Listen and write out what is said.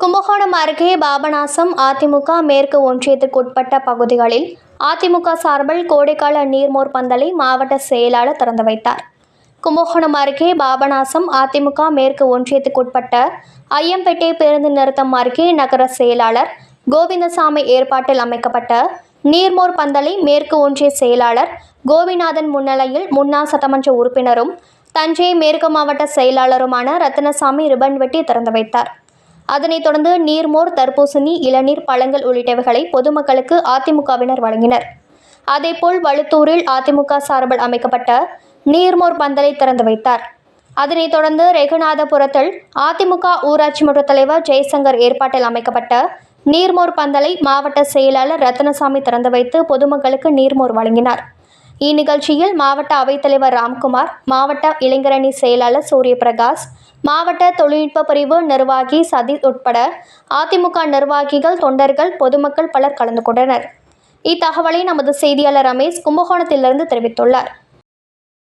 கும்பகோணம் அருகே பாபநாசம் அதிமுக மேற்கு ஒன்றியத்திற்குட்பட்ட பகுதிகளில் அதிமுக சார்பில் கோடைக்கால நீர்மோர் பந்தலை மாவட்ட செயலாளர் திறந்து வைத்தார். கும்பகோணம் அருகே பாபநாசம் அதிமுக மேற்கு ஒன்றியத்துக்குட்பட்ட ஐயம்பேட்டை பேருந்து நிறுத்தம் அருகே நகர செயலாளர் கோவிந்தசாமி ஏற்பாட்டில் அமைக்கப்பட்ட நீர்மோர் பந்தலை மேற்கு ஒன்றிய செயலாளர் கோபிநாதன் முன்னிலையில் முன்னாள் சட்டமன்ற உறுப்பினரும் தஞ்சை மேற்கு மாவட்ட செயலாளருமான ரத்தினசாமி ரிபன் வெட்டி திறந்து வைத்தார். அதனைத் தொடர்ந்து நீர்மோர் தர்பூசணி இளநீர் பழங்கள் உள்ளிட்டவைகளை பொதுமக்களுக்கு அதிமுகவினர் வழங்கினர். அதேபோல் வழுத்தூரில் அதிமுக சார்பில் அமைக்கப்பட்ட நீர்மோர் பந்தலை திறந்து வைத்தார். அதனைத் தொடர்ந்து ரெகுநாதபுரத்தில் அதிமுக ஊராட்சி மன்ற தலைவர் ஜெயசங்கர் ஏற்பாட்டில் அமைக்கப்பட்ட நீர்மோர் பந்தலை மாவட்ட செயலாளர் ரத்னசாமி திறந்து வைத்து பொதுமக்களுக்கு நீர்மோர் வழங்கினார். இந்நிகழ்ச்சியில் மாவட்ட அவைத்தலைவர் ராம்குமார் மாவட்ட இளைஞரணி செயலாளர் சூரியபிரகாஷ் மாவட்ட தொழில்நுட்ப பிரிவு நிர்வாகி சதீஷ் உட்பட அதிமுக நிர்வாகிகள் தொண்டர்கள் பொதுமக்கள் பலர் கலந்து கொண்டனர். இத்தகவலை நமது செய்தியாளர் ரமேஷ் கும்பகோணத்திலிருந்து தெரிவித்துள்ளார்.